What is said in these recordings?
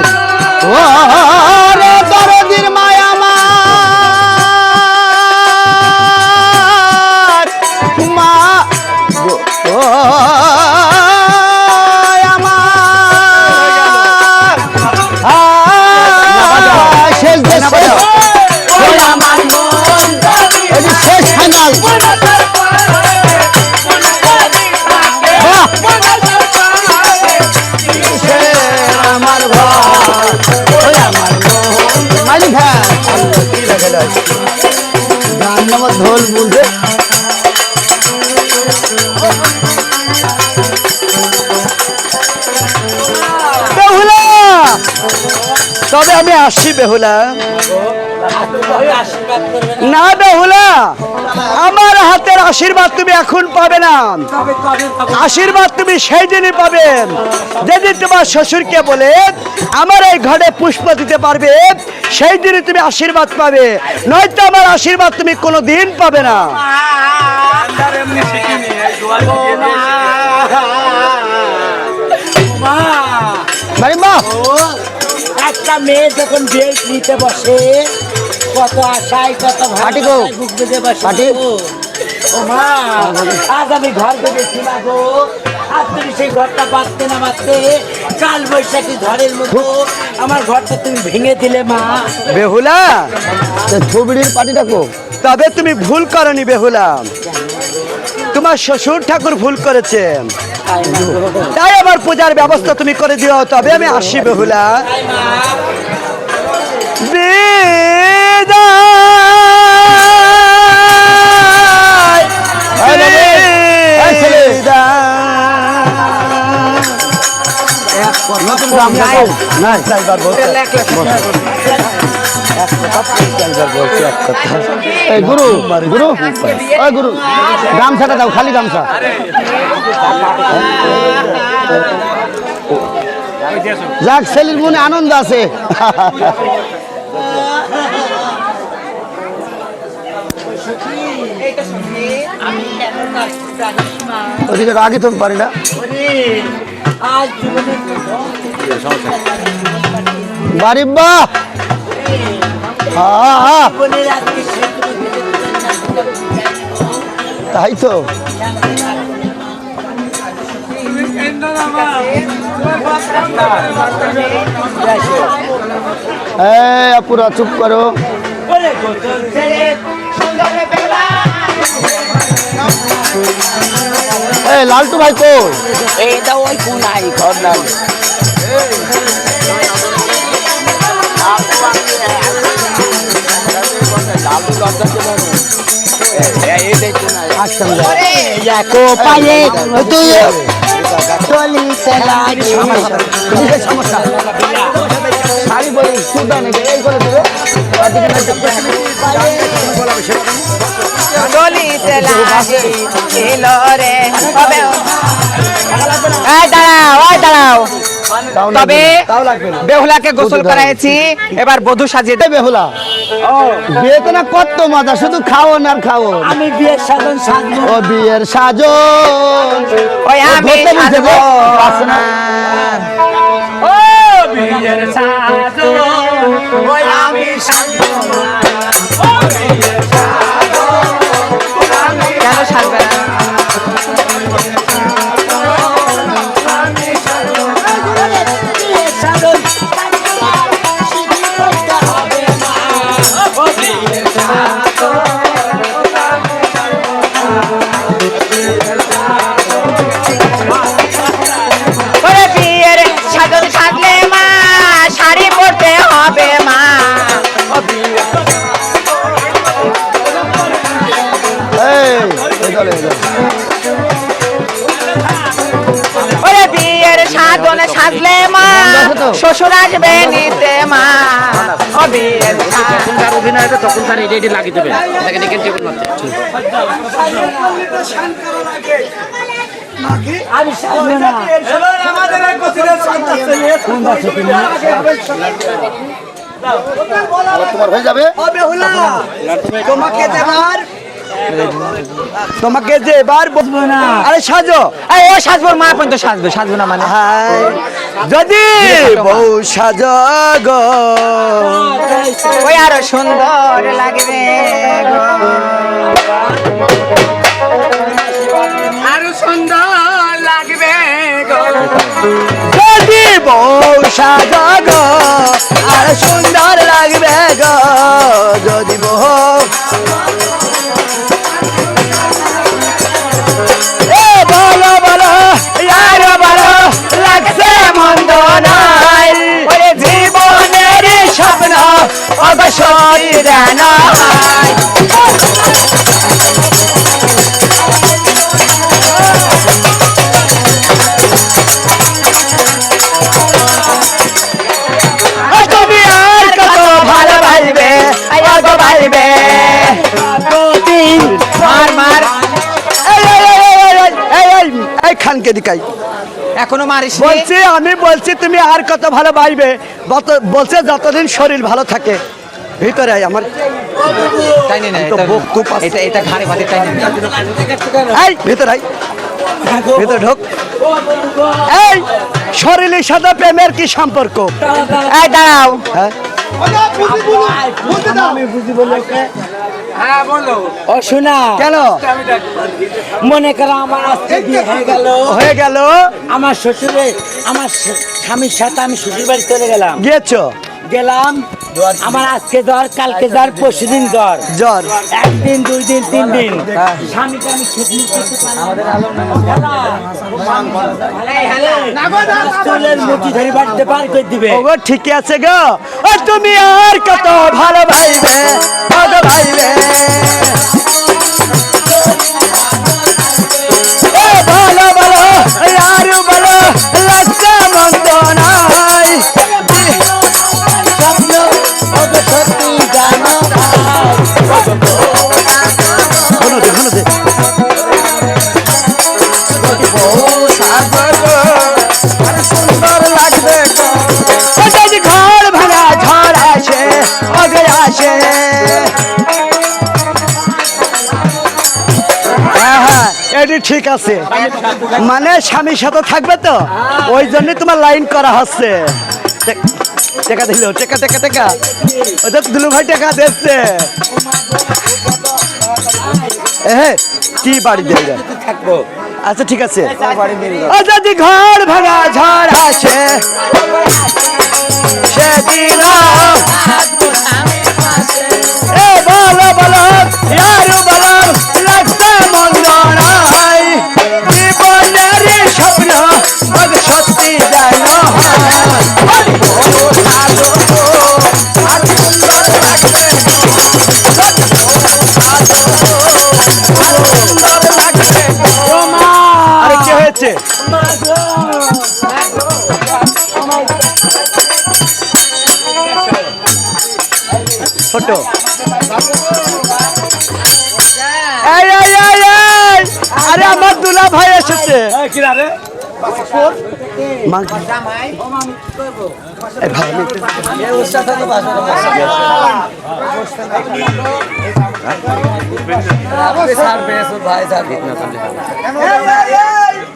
我。ঢোল বুঝে তবে আমি আসছি বেহুলা। না। বেহুলা আমার হাতের আশীর্বাদ তুমি এখন পাবে না। আশীর্বাদ তুমি সেই দিনই পাবে। যেদিন তোমার শ্বশুরকে বলে আমার এই ঘরে পুষ্প দিতে পারবে সেই দিনই তুমি আশীর্বাদ পাবে। নয়তো আমার আশীর্বাদ তুমি কোনো দিন পাবে না। মা। একটা মেয়ে যখন বেশ নিতে বসে কত আশায় কত পাটি গো। ভালোবাসায় বুক বেঁধে বসে। ও মা আজ আমি ঘর বেঁধেছি না গো। আজ তুমি সেই ঘরটা বাঁধতে না বাঁধতে কাল বৈশাখী ঝড়ের মতো আমার ঘরটা তুমি ভেঙে দিলে মা। বেহুলা ছবিটির পাটি ডাকো তবে তুমি ভুল করনি বেহুলা। তোমার শ্বশুর ঠাকুর ভুল করেছেন। তাই আমার পূজার ব্যবস্থা তুমি করে দিও তবে আমি আসি বেহুলা তাই মা বিদায় এই বাবু, এই বলছে গুরু গুরু। ওই গুরু গামছাটা দাও খালি গামছা। যাক ছেলের মনে আনন্দ আছে। ওদিকে আগে তো পারি না বাড়ি বা তাই তো। এই আপুরা চুপ করো। ওরে গোসল ছেড়ে সুন্দরে বেলা এই লালটু ভাই কই? এইটা ওই কোনাই ঘর নাম। পায়ে তুই চলিতে দাঁড়াও দাঁড়াও। তবে বেহুলাকে গোসল করাইছি। এবার বধু সাজিয়ে দেবে বেহুলা বিয়ে তো না কত মজা শুধু খাওন আর খাও আমি বিয়ের সাজন সাজো ও বিয়ের সাজন। ওই আমি সাজবো। আসে ও বিয়ের ওই সাজলে মা শ্বশুর আসবে নিতে মা অভিনয় তখন তার এটি এটি লাগিয়ে দেবে। এটাকে ডেকে টেবিল মারতে আমি সাধবো না তোমার হয়ে যাবে? তোমাকে দেবার তোমাকে যে এবার বলব না। আরে সাজো। এই ও সাজবো মা পর্যন্ত সাজবে সাজবো না মানে। যদি বউ সাজ গো। ওই আরও সুন্দর লাগবে গো। আরও সুন্দর লাগবে গো। যদি বউ সাজো গো আর সুন্দর লাগবে গো। যদি কানকে দিকাই? এখনও মারিস বলছি আমি বলছি তুমি আর কত ভালো বাইবে বলছে যতদিন শরীর ভালো থাকে ভিতরে আয় আমার। তাই না তো বকতুক এটা এটা ঘাড়ে তাই না ভিতরে আয়। ভিতরে ঢোক। এই শরীরের সাথে প্রেমের কি সম্পর্ক? এই দাঁড়াও। হ্যাঁ? ও শোনা। কেন? মনে করো আমার আজকে বিয়ে হয়ে গেল। হয়ে গেল? আমার শ্বশুরে আমার স্বামীর সাথে আমি শ্বশুর বাড়ি চলে গেলাম। গিয়েছো? গেলাম। আমার আজকে জ্বর কালকে জ্বর পরশু দিন জ্বর। জ্বর। একদিন দুই দিন তিন দিন। স্বামীকে আমি খেতে চুলের মুঠি ধরে বাড়িতে পার করে দিবে। ওগো ঠিকই আছে গো। ও তুমি আর কত ভালো ভাইবে ভালো ভাইবে। এটি ঠিক আছে। মানে স্বামীর সাথে থাকবে তো? ওই জন্যই তোমার লাইন করা হচ্ছে। টেকা দিল, টেকা টেকা টেকা। ওই তো দুলু ভাই টেকা দিচ্ছে। এহে কি বাড়ি দিয়ে থাকব আচ্ছা ঠিক আছে। ঘর ভাঙা ঝড় আসে, সেদিন ছোট। আরে আমার দুলা ভাই এসেছে। ভাই,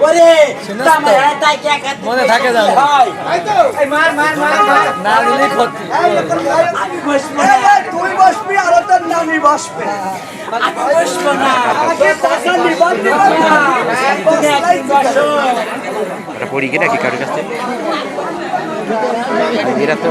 ওরে মনে থাকে যাবে মার মার মার মার না দিলে ক্ষতি আমি বসবো না তুই বসবি আর তোর নানি বসবে আমি বসবো না তুমি একদিন বসো এটা পড়ি কি নাকি কারোর কাছে এরা তো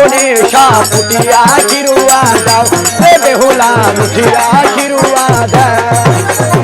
মনে সাপুটিয়া গিরুয়া দাও। বেহুলা মুঠিয়া গিরুয়া দাও।